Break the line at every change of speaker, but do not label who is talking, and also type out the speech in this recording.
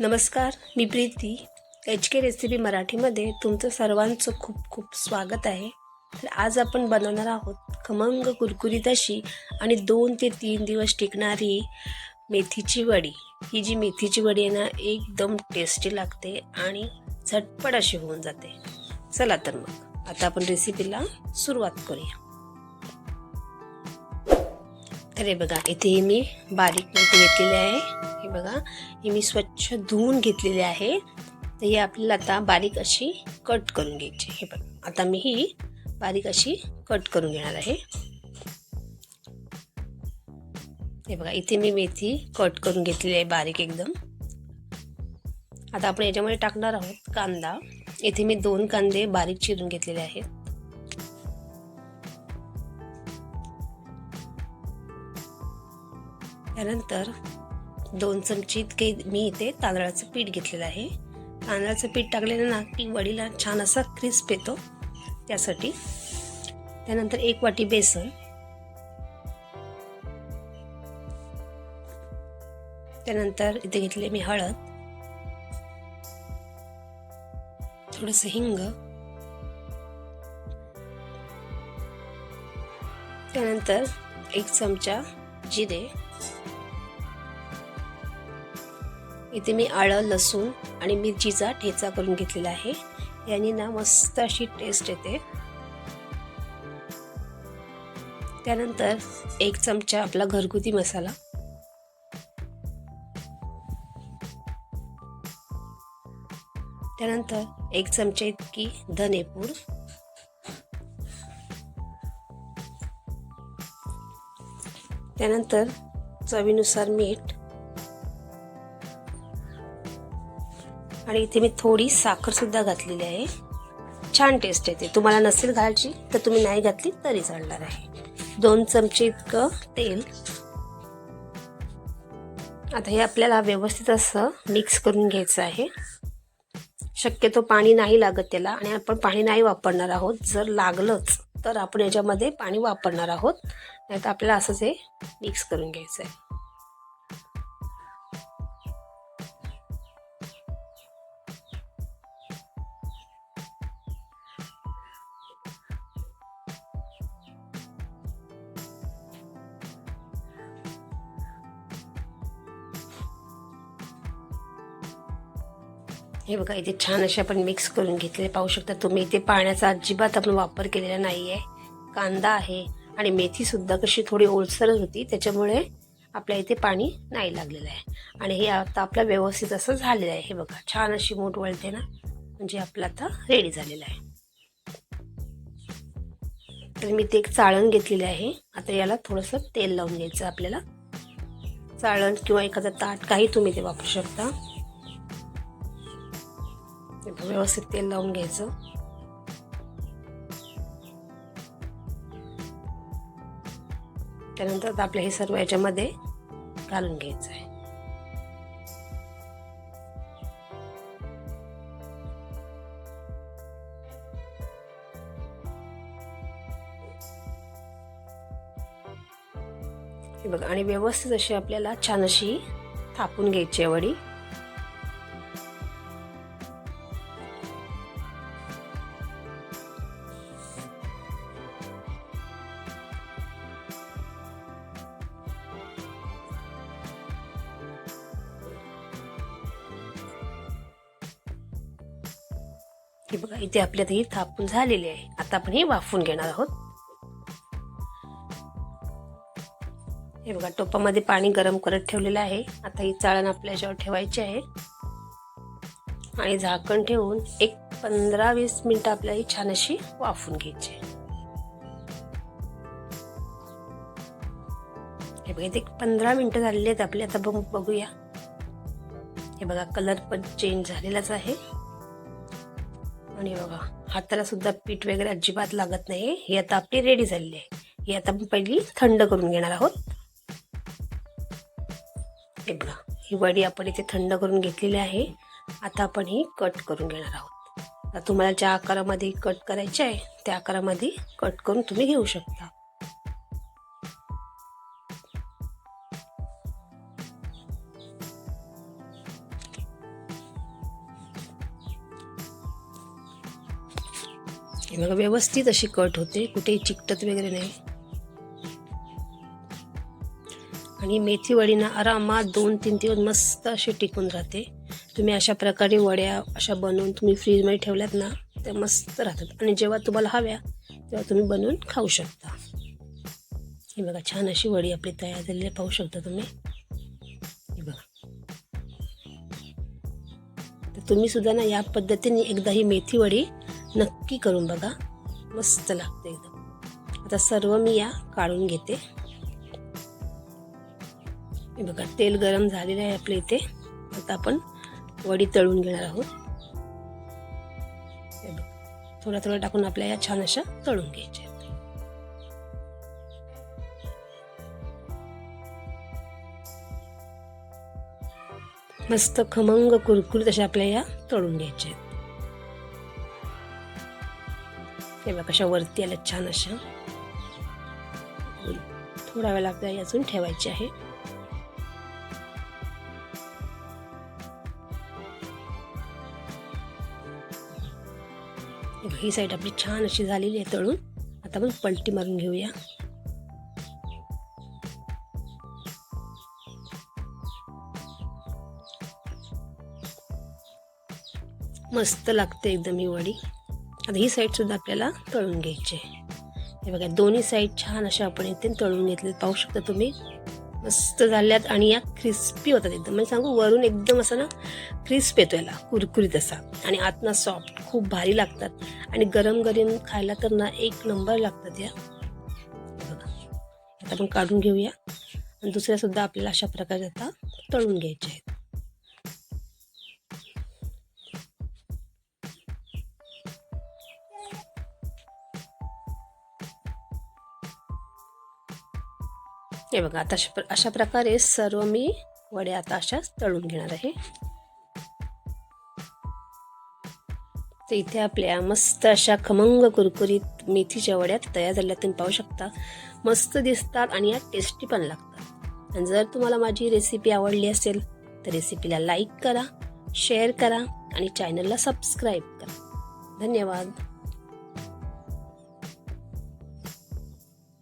नमस्कार मी Preeti. H K recipe मराठीमध्ये तुमचं सर्वांचं खूप खूप स्वागत आहे. तर आज आपण बनवणार आहोत खमंग कुरकुरीत अशी आणि दोन ते तीन दिवस टिकणारी मेथीची वडी. ही जी मेथीची वडी आहे ना एकदम टेस्टी लागते आणि झटपट अशी होऊन जाते. चला तर मग आता आपण रेसिपीला सुरुवात करूया. तर हे बघा इथे मी बारीक मेथी घेतलेली आहे. हे बघा. हे मी स्वच्छ धुवून घेतलेले आहे. तर हे आपल्याला आता बारीक अशी कट करून घ्यायची हे बघा. आता मी ही बारीक अशी कट करून घेणार आहे. हे बघा इथे मी मेथी कट करून घेतलेली आहे बारीक एकदम. आता आपण याच्यामध्ये टाकणार आहोत कांदा. इथे मी दोन कांदे बारीक चिरून घेतलेले आहेत. त्यानंतर दोन चमचे इतके मी इथे तांदळाचं पीठ घेतलेलं आहे. तांदळाचं पीठ टाकलेलं ना की वडीला छान असा क्रिस्प येतो. त्यासाठी त्यानंतर एक वाटी बेसन. त्यानंतर इथे घेतले मी हळद. थोडस हिंग. त्यानंतर एक चमचा जिरे. इथे मी आळं लसूण आणि मिरचीचा ठेचा करून घेतलेला आहे. याने ना मस्त अशी टेस्ट येते. त्यानंतर एक चमचा आपला घरगुती मसाला. त्यानंतर एक चमचा इतकी धनेपूड त्यानंतर चवीनुसार मीठ. आणि इथे मी थोडी साखरसुद्धा घातलेली आहे. छान टेस्ट येते. तुम्हाला नसेल घालायची तर तुम्ही नाही घातली तरी चालणार आहे. दोन चमचे इतकं तेल. आता हे आपल्याला व्यवस्थित असं मिक्स करून घ्यायचं आहे. शक्यतो पाणी नाही लागत त्याला आणि आपण पाणी नाही वापरणार आहोत. जर लागलंच तर आपण याच्यामध्ये पाणी वापरणार आहोत. नाही तर आपल्याला असंच हे मिक्स करून घ्यायचं आहे. हे बघा इथे छान असे आपण मिक्स करून घेतले पाहू शकता. तुम्ही इथे पाण्याचा अजिबात आपण वापर केलेला नाही आहे कांदा आहे आणि मेथी सुद्धा कशी थोडी ओलसरच होती त्याच्यामुळे आपल्या इथे पाणी नाही लागलेलं आहे. आणि हे आता आपलं व्यवस्थित असं झालेलं आहे. हे बघा छान अशी मूठ वळते ना. म्हणजे आपलं आता रेडी झालेलं आहे. तर मी ते एक चाळण घेतलेले आहे. आता याला थोडंसं तेल लावून घ्यायचं आपल्याला. चाळण किंवा एखादा ताट काही तुम्ही ते वापरू शकता. व्यवस्थित तेल लावून घ्यायचं. त्यानंतर आपल्या हे सर्व याच्यामध्ये घालून घ्यायचं आहे. हे बघा आणि व्यवस्थित अशी आपल्याला छान अशी थापून घ्यायची वडी हे बघा इथे आपल्यात ही थापून झालेली आहे. आता आपण हे वाफून घेणार आहोत. हे बघा टोपामध्ये पाणी गरम करत ठेवलेलं आहे. आता ही चाळण आपल्या याच्यावर ठेवायची आहे. आणि झाकण ठेवून एक पंधरा वीस मिनिटं आपल्याला ही छान अशी वाफून घ्यायची हे बघा इथे पंधरा मिनिटं झालेली आहेत आपले. आता बघूया. हे बघा कलर पण चेंज झालेलाच आहे. आणि बघा हाताला सुद्धा पीठ वगैरे अजिबात लागत नाही. ही आता आपली रेडी झालेली आहे. ही आता आपण पहिली थंड करून घेणार आहोत. हे बघा ही वडी आपण इथे थंड करून घेतलेली आहे. आता आपण ही कट करून घेणार आहोत. तुम्हाला ज्या आकारामध्ये कट करायचे आहे त्या आकारामध्ये कट करून तुम्ही घेऊ शकता. हे बघा व्यवस्थित अशी कट होते कुठेही चिकटत वगैरे नाही. आणि मेथी वडी ना आरामात दोन तीन दिवस मस्त अशी टिकून राहते. तुम्ही अशा प्रकारे वड्या अशा बनवून तुम्ही फ्रीजमध्ये ठेवल्यात ना त्या मस्त राहतात. आणि जेव्हा तुम्हाला हव्या तेव्हा तुम्ही बनवून खाऊ शकता. हे बघा छान अशी वडी आपली तयार झालेली पाहू शकता तुम्ही. हे बघा. तर तुम्ही सुद्धा ना या पद्धतीने एकदा ही मेथी वडी नक्की करून बघा. मस्त लागते एकदम. आता सर्व मी या काढून घेते. हे बघा तेल गरम झालेलं आहे आपल्या इथे. आता आपण वडी तळून घेणार आहोत. हे बघा. थोडा थोडा टाकून आपल्या या छान अशा तळून घ्यायच्या मस्त खमंग कुरकुरीत अशा आपल्या या तळून घ्यायच्या आहेत. हे बघा कशा वरती आल्या छान अशा. थोडा वेळ आपल्याला अजून ठेवायची आहे. ही साईड आपली छान अशी झालेली आहे तळून. आता आपण पलटी मारून घेऊया. मस्त लागते एकदम ही वडी. आता ही साईडसुद्धा आपल्याला तळून घ्यायची आहे. हे बघा दोन्ही साईड छान अशा आपण इथे तळून घेतले पाहू शकता तुम्ही. मस्त झाल्यात आणि या क्रिस्पी होतात एकदम. म्हणजे सांगू वरून एकदम असं ना क्रिस्प येतो याला कुरकुरीत असा. आणि आतना सॉफ्ट खूप भारी लागतात. आणि गरम गरम खायला तर ना एक नंबर लागतात या. बघा. आता आपण काढून घेऊया. आणि दुसऱ्यासुद्धा आपल्याला अशा प्रकारे आता तळून घ्यायचे आहेत. हे बघा आता अशा अशा प्रकारे सर्व मी वड्या आता अशाच तळून घेणार आहे. तर इथे आपल्या मस्त अशा खमंग कुरकुरीत मेथीच्या वड्या तयार झाल्या. तुम्ही पाहू शकता. मस्त दिसतात आणि या टेस्टी पण लागतात. आणि जर तुम्हाला माझी रेसिपी आवडली असेल तर रेसिपीला लाईक करा शेअर करा आणि चॅनलला सबस्क्राईब करा. धन्यवाद.